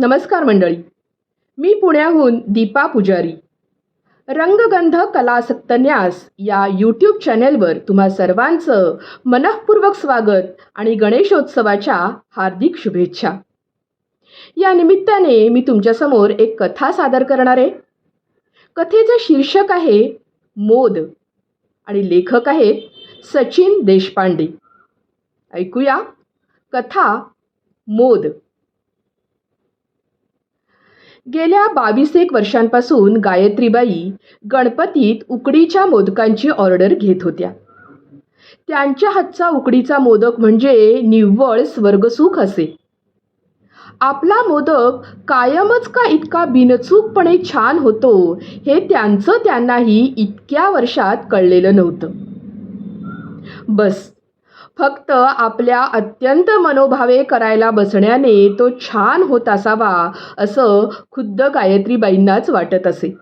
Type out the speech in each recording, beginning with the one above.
नमस्कार मंडळी. मी पुण्याहून दीपा पुजारी. रंगगंध कलासक्त न्यास या यूट्यूब चॅनेलवर तुम्हा सर्वांचं मनःपूर्वक स्वागत आणि गणेशोत्सवाच्या हार्दिक शुभेच्छा. या निमित्ताने मी तुमच्यासमोर एक कथा सादर करणार आहे. कथेचं शीर्षक आहे मोद आणि लेखक आहेत सचिन देशपांडे. ऐकूया. कथा मोद. गेल्या बावीस एक वर्षांपासून गायत्रीबाई गणपतीत उकडीच्या मोदकांची ऑर्डर घेत होत्या. त्यांच्या हातचा उकडीचा मोदक म्हणजे निव्वळ स्वर्गसुख असे. आपला मोदक कायमच का इतका बिनचूकपणे छान होतो हे त्यांचं त्यांनाही इतक्या वर्षात कळलेलं नव्हतं. बस फक्त आपल्या अत्यंत मनोभावे करायला बसण्याने तो छान होत असावा असं खुद्द गायत्रीबाईंनाच वाटत असे.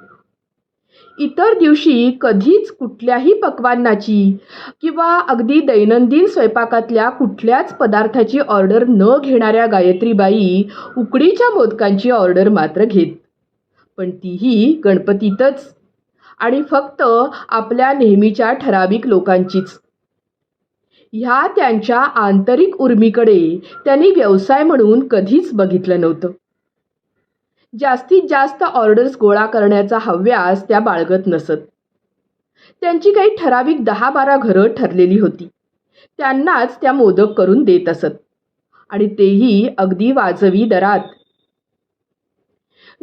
इतर दिवशी कधीच कुठल्याही पक्वान्नाची किंवा अगदी दैनंदिन स्वयंपाकातल्या कुठल्याच पदार्थाची ऑर्डर न घेणाऱ्या गायत्रीबाई उकडीच्या मोदकांची ऑर्डर मात्र घेत. पण तीही गणपतीतच आणि फक्त आपल्या नेहमीच्या ठराविक लोकांचीच. ह्या त्यांच्या आंतरिक उर्मीकडे त्यांनी व्यवसाय म्हणून कधीच बघितलं नव्हतं. जास्तीत जास्त ऑर्डर्स गोळा करण्याचा हव्यास त्या बाळगत नसत. त्यांची काही ठराविक दहा बारा घरं ठरलेली होती. त्यांनाच त्या मोदक करून देत असत. आणि तेही अगदी वाजवी दरात.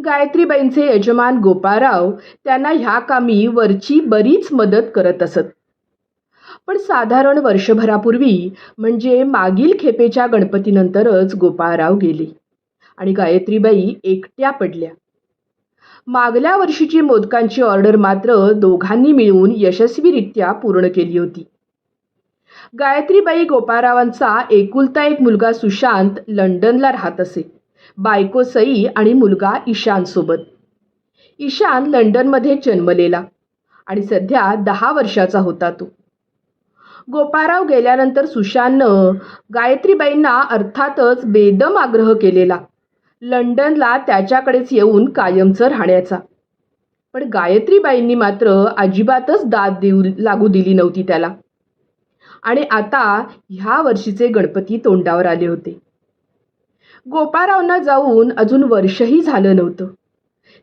गायत्रीबाईंचे यजमान गोपाळराव त्यांना ह्या कामी वरची बरीच मदत करत असत. पण साधारण वर्षभरापूर्वी म्हणजे मागील खेपेच्या गणपतीनंतरच गोपाळराव गेले आणि गायत्रीबाई एकट्या पडल्या. मागल्या वर्षीची मोदकांची ऑर्डर मात्र दोघांनी मिळून यशस्वीरित्या पूर्ण केली होती. गायत्रीबाई गोपाळरावांचा एकुलता एक मुलगा सुशांत लंडनला राहत असे. बायको सई आणि मुलगा ईशानसोबत ईशान लंडनमध्ये जन्मलेला आणि सध्या दहा वर्षाचा होता तो. गोपाराव गेल्यानंतर सुशांतनं गायत्रीबाईंना अर्थातच बेदम आग्रह केलेला. लंडनला त्याच्याकडेच येऊन कायमचं राहण्याचा. पण गायत्रीबाईंनी मात्र अजिबातच दाद देऊ लागू दिली नव्हती त्याला. आणि आता ह्या वर्षीचे गणपती तोंडावर आले होते. गोपारावना जाऊन अजून वर्षही झालं नव्हतं.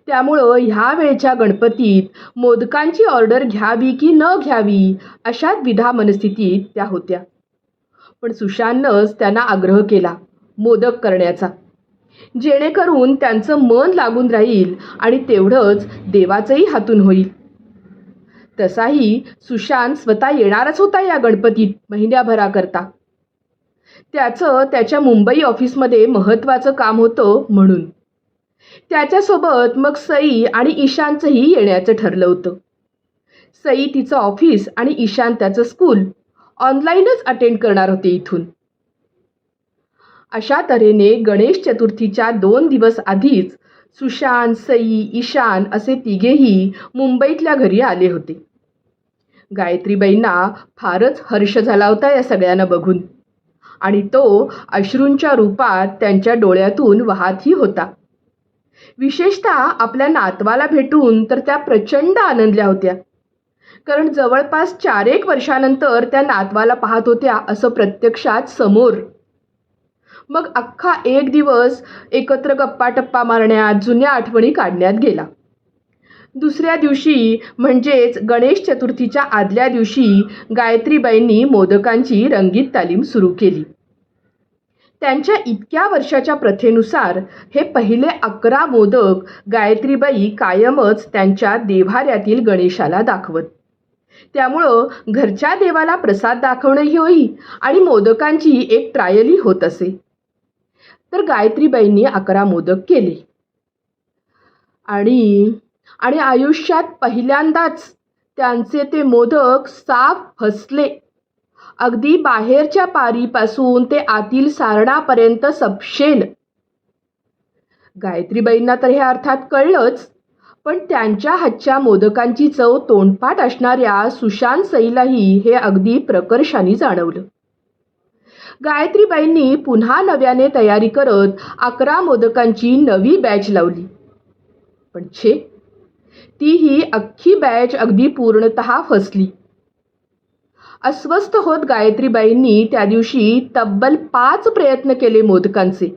त्यामुळं ह्या वेळच्या गणपतीत मोदकांची ऑर्डर घ्यावी की न घ्यावी अशा द्विधा मनस्थितीत त्या होत्या. पण सुशांतनंच त्यांना आग्रह केला मोदक करण्याचा. जेणेकरून त्यांचं मन लागून राहील आणि तेवढंच देवाचंही हातून होईल. तसाही सुशांत स्वतः येणारच होता या गणपतीत महिन्याभराकरता. त्याचं त्याच्या मुंबई ऑफिसमध्ये महत्त्वाचं काम होतं म्हणून. त्याच्यासोबत मग सई आणि ईशानचंही येण्याचं ठरलं होतं. सई तिचं ऑफिस आणि ईशान त्याचं स्कूल ऑनलाईनच अटेंड करणार होते इथून. अशा तऱ्हेने गणेश चतुर्थीच्या दोन दिवस आधीच सुशांत सई ईशान असे तिघेही मुंबईतल्या घरी आले होते. गायत्रीबाईंना फारच हर्ष झाला होता या सगळ्यांना बघून. आणि तो अश्रूंच्या रूपात त्यांच्या डोळ्यातून वाहतही होता. विशेषतः आपल्या नातवाला भेटून तर त्या प्रचंड आनंदल्या होत्या. कारण जवळपास चार एक वर्षानंतर त्या नातवाला पाहत होत्या असं प्रत्यक्षात समोर. मग अख्खा एक दिवस एकत्र गप्पा टप्पा मारण्यात जुन्या आठवणी काढण्यात गेला. दुसऱ्या दिवशी म्हणजेच गणेश चतुर्थीच्या आदल्या दिवशी गायत्रीबाईंनी मोदकांची रंगीत तालीम सुरू केली. त्यांच्या इतक्या वर्षाच्या प्रथेनुसार हे पहिले अकरा मोदक गायत्रीबाई कायमच त्यांच्या देव्हाऱ्यातील गणेशाला दाखवत. त्यामुळं घरच्या देवाला प्रसाद दाखवणंही होई आणि मोदकांची एक ट्रायलही होत असे. तर गायत्रीबाईंनी अकरा मोदक केले. आणि आणि आयुष्यात पहिल्यांदाच त्यांचे ते मोदक साफ फसले अगदी बाहेरच्या पारीपासून ते आतील सारणापर्यंत सपशेल. गायत्रीबाईंना तर हे अर्थात कळलंच पण त्यांच्या हातच्या मोदकांची चव तोंडपाठ असणाऱ्या सुशांत सईलाही हे अगदी प्रकर्षाने जाणवलं. गायत्रीबाईंनी पुन्हा नव्याने तयारी करत अकरा मोदकांची नवी बॅच लावली. पण छे ती ही अख्खी बॅच अगदी पूर्णतः फसली. अस्वस्थ होत गायत्रीबाईंनी त्या दिवशी तब्बल पाच प्रयत्न केले मोदकांचे.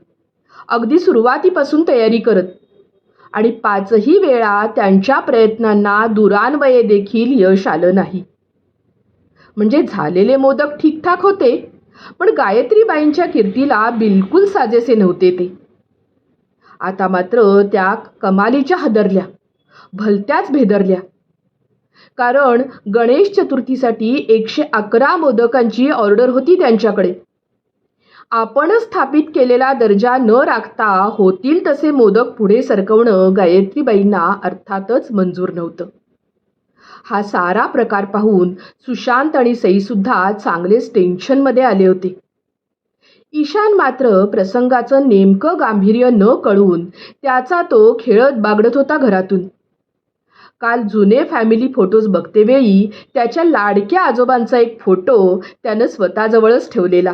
अगदी सुरुवातीपासून तयारी करत. आणि पाचही वेळा त्यांच्या प्रयत्नांना दुरान्वये देखील यश आलं नाही. म्हणजे झालेले मोदक ठीकठाक होते पण गायत्रीबाईंच्या कीर्तीला बिलकुल साजेसे नव्हते ते. आता मात्र त्या कमालीच्या हदरल्या भलत्याच भेदरल्या. कारण गणेश चतुर्थीसाठी एकशे अकरा मोदकांची ऑर्डर होती त्यांच्याकडे. आपणच स्थापित केलेला दर्जा न राखता होतील तसे मोदक पुढे सरकवणं गायत्रीबाईंना अर्थातच मंजूर नव्हतं. हा सारा प्रकार पाहून सुशांत आणि सईसुद्धा चांगलेच टेन्शनमध्ये आले होते. ईशान मात्र प्रसंगाचं नेमकं गांभीर्य न कळून त्याचा तो खेळत बागडत होता घरातून. काल जुने फॅमिली फोटोज बघतेवेळी त्याच्या लाडक्या आजोबांचा एक फोटो त्यानं स्वतःजवळच ठेवलेला.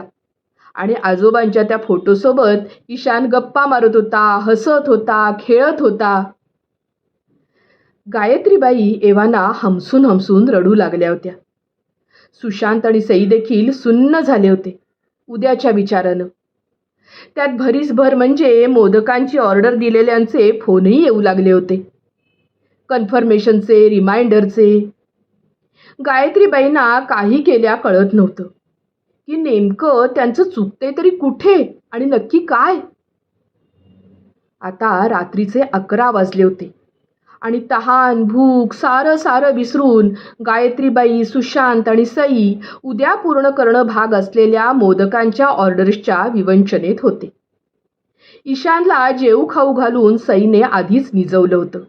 आणि आजोबांच्या त्या फोटोसोबत ईशान गप्पा मारत होता हसत होता खेळत होता. गायत्रीबाई एव्हाना हमसून हमसून रडू लागल्या होत्या. सुशांत आणि सई देखील सुन्न झाले होते उद्याच्या विचारानं. त्यात भरीसभर म्हणजे मोदकांची ऑर्डर दिलेल्यांचे फोनही येऊ लागले होते. कन्फर्मेशनचे रिमाइंडरचे गायत्रीबाईंना काही केल्या कळत नव्हतं. की नेमकं त्यांचं चुकते तरी कुठे आणि नक्की काय? आता रात्रीचे अकरा वाजले होते. आणि तहान भूक सारं सारं विसरून गायत्रीबाई सुशांत आणि सई उद्या पूर्ण करणं भाग असलेल्या मोदकांच्या ऑर्डर्सच्या विवंचनेत होते. ईशानला जेऊ खाऊ घालून सईने आधीच निजवलं होतं.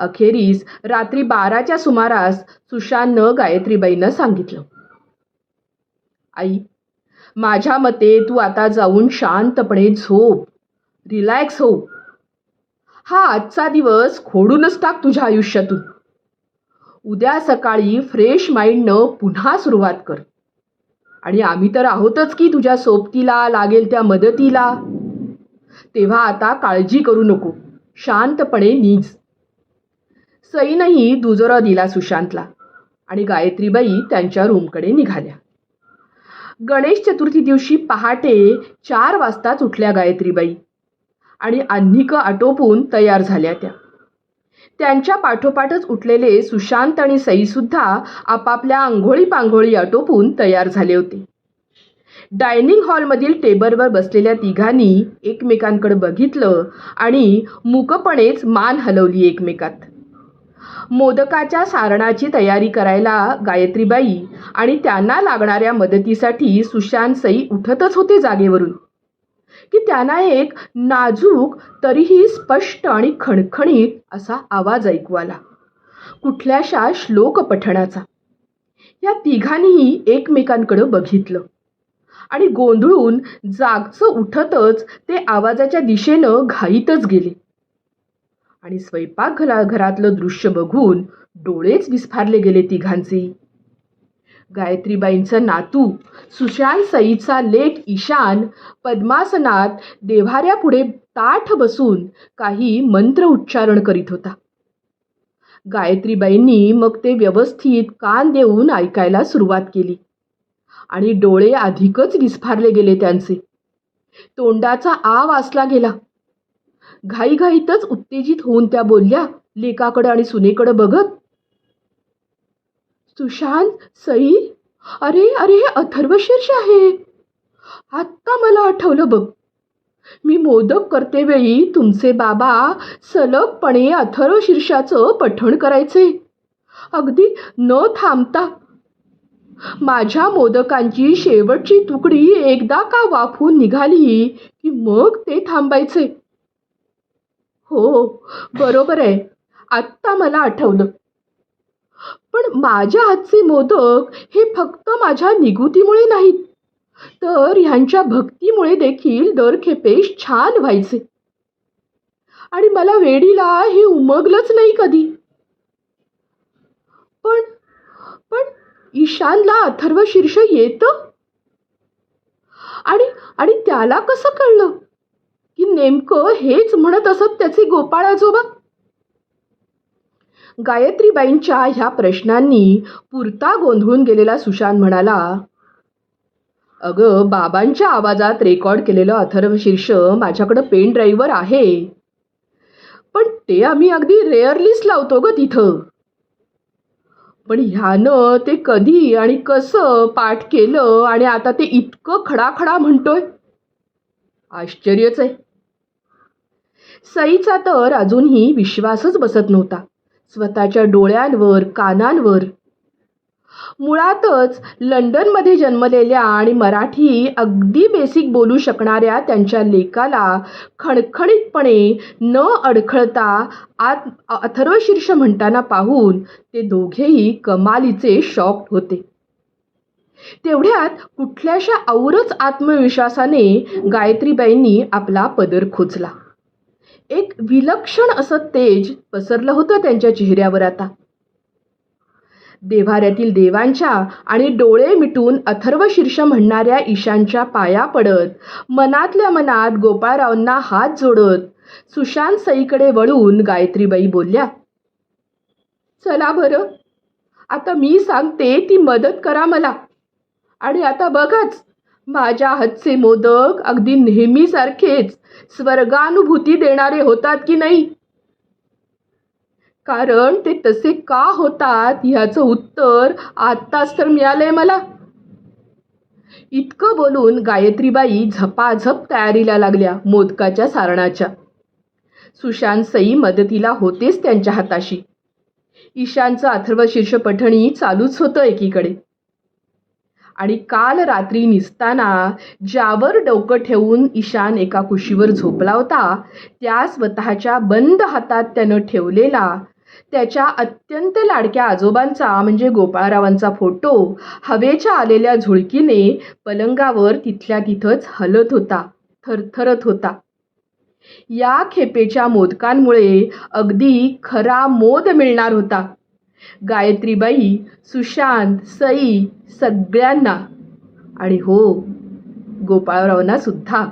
अखेरीस रात्री बाराच्या सुमारास सुशांतनं गायत्रीबाईंना सांगितलं. आई माझ्या मते तू आता जाऊन शांतपणे झोप. रिलॅक्स हो. हा आजचा दिवस खोडूनच टाक तुझ्या आयुष्यातून. उद्या सकाळी फ्रेश माइंडनं पुन्हा सुरुवात कर. आणि आम्ही तर आहोतच की तुझ्या सोबतीला लागेल त्या मदतीला. तेव्हा आता काळजी करू नको. शांतपणे नीज. सईनही दुजोरा दिला सुशांतला आणि गायत्रीबाई त्यांच्या रूमकडे निघाल्या. गणेश चतुर्थी दिवशी पहाटे चार वाजताच उठल्या गायत्रीबाई आणि अन्निकं आटोपून तयार झाल्या त्या. त्यांच्या पाठोपाठच उठलेले सुशांत आणि सईसुद्धा आपापल्या आंघोळी पांघोळी आटोपून तयार झाले होते. डायनिंग हॉलमधील टेबलवर बसलेल्या तिघांनी एकमेकांकडे बघितलं आणि मूकपणेच मान हलवली एकमेकात. मोदकाच्या सारणाची तयारी करायला गायत्रीबाई आणि त्यांना लागणाऱ्या मदतीसाठी सुशांत सई उठतच होते जागेवरून. की त्यांना एक नाजूक तरीही स्पष्ट आणि खणखणीत असा आवाज ऐकू आला. कुठल्याशा श्लोक पठणाचा या तिघांनीही एकमेकांकडं बघितलं. आणि गोंधळून जागचं उठतच ते आवाजाच्या दिशेनं घाईतच गेले. आणि स्वयंपाक घरातलं दृश्य बघून डोळेच विस्फारले गेले तिघांचे. गायत्रीबाईंचं नातू सुशांत सईचा लेख ईशान पद्मासनात देव्हाऱ्यापुढे ताठ बसून काही मंत्र उच्चारण करीत होता. गायत्रीबाईंनी मग ते व्यवस्थित कान देऊन ऐकायला सुरुवात केली आणि डोळे अधिकच विस्फारले गेले त्यांचे. तोंडाचा आ वासला गेला. घाईघाईतच उत्तेजित होऊन त्या बोलल्या लेकाकडं आणि सुनेकडं बघत. सुशांत सई अरे अरे हे अथर्वशीर्ष आहे. आत्ता मला आठवलं बघ. मी मोदक करते वेळी तुमचे बाबा सलगपणे अथर्वशीर्षाचं पठण करायचे. अगदी न थांबता. माझ्या मोदकांची शेवटची तुकडी एकदा का वाफून निघाली की मग ते थांबायचे. हो, हो बरोबर आहे. आत्ता मला आठवलं. पण माझ्या हातचे मोदक हे फक्त माझ्या निगुतीमुळे नाहीत. तर ह्यांच्या भक्तीमुळे देखील दर खेपेश छान व्हायचे. आणि मला वेडीला हे उमगलंच नाही कधी. पण पण ईशानला अथर्व शीर्ष येतं? आणि त्याला कसं कळलं? की नेमकं हेच म्हणत असत त्याचे गोपाळ आजोबा गायत्रीबाईंच्या ह्या प्रश्नांनी पुरता गोंधळून गेलेला सुशांत म्हणाला अगं बाबांच्या आवाजात रेकॉर्ड केलेलं अथर्व शीर्ष माझ्याकडं पेन ड्राईव्हवर आहे. पण ते आम्ही अगदी रेअरलीच लावतो ग तिथं. पण ह्यानं ते कधी आणि कसं पाठ केलं आणि आता ते इतकं खडाखडा म्हणतोय? आश्चर्यच आहे. सईचा तर अजूनही विश्वासच बसत नव्हता. स्वतःच्या डोळ्यांवर कानांवर. मुळातच लंडनमध्ये जन्मलेल्या आणि मराठी अगदी बेसिक बोलू शकणाऱ्या त्यांच्या लेखाला खणखणीतपणे न अडखळता आत अथर्वशीर्ष म्हणताना पाहून ते दोघेही कमालीचे शॉक होते. तेवढ्यात कुठल्याशा औरच आत्मविश्वासाने गायत्रीबाईंनी आपला पदर खोचला. एक विलक्षण असं तेज पसरलं होतं त्यांच्या चेहऱ्यावर आता. देव्हाऱ्यातील देवांच्या आणि डोळे मिटून अथर्व शीर्ष म्हणणाऱ्या ईशांच्या पाया पडत मनातल्या मनात गोपाळरावांना हात जोडत सुशांत सईकडे वळून गायत्रीबाई बोलल्या चला बरं आता मी सांगते ती मदत करा मला. आणि आता बघाच माझ्या हातचे मोदक अगदी नेहमीसारखेच स्वर्गानुभूती देणारे होतात की नाही? कारण ते तसे का होतात ह्याचं उत्तर आत्ताच तर मिळालंय मला. इतकं बोलून गायत्रीबाई झपाझप तयारीला लागल्या मोदकाच्या सारणाच्या. सुशांत सई मदतीला होतेच त्यांच्या हाताशी. ईशानचं अथर्वशीर्ष पठणी चालूच होतं एकीकडे. आणि काल रात्री निसताना ज्यावर डोकं ठेवून ईशान एका कुशीवर झोपला होता त्या स्वतःच्या बंद हातात त्यानं ठेवलेला त्याच्या अत्यंत लाडक्या आजोबांचा म्हणजे गोपाळरावांचा फोटो हवेच्या आलेल्या झुळकीने पलंगावर तिथल्या तिथंच हलत होता थरथरत होता. या खेपेच्या मोदकांमुळे अगदी खरा मोद मिळणार होता. गायत्रीबाई सुशांत सई सगळ्यांना. आणि हो गोपाळरावांना सुद्धा.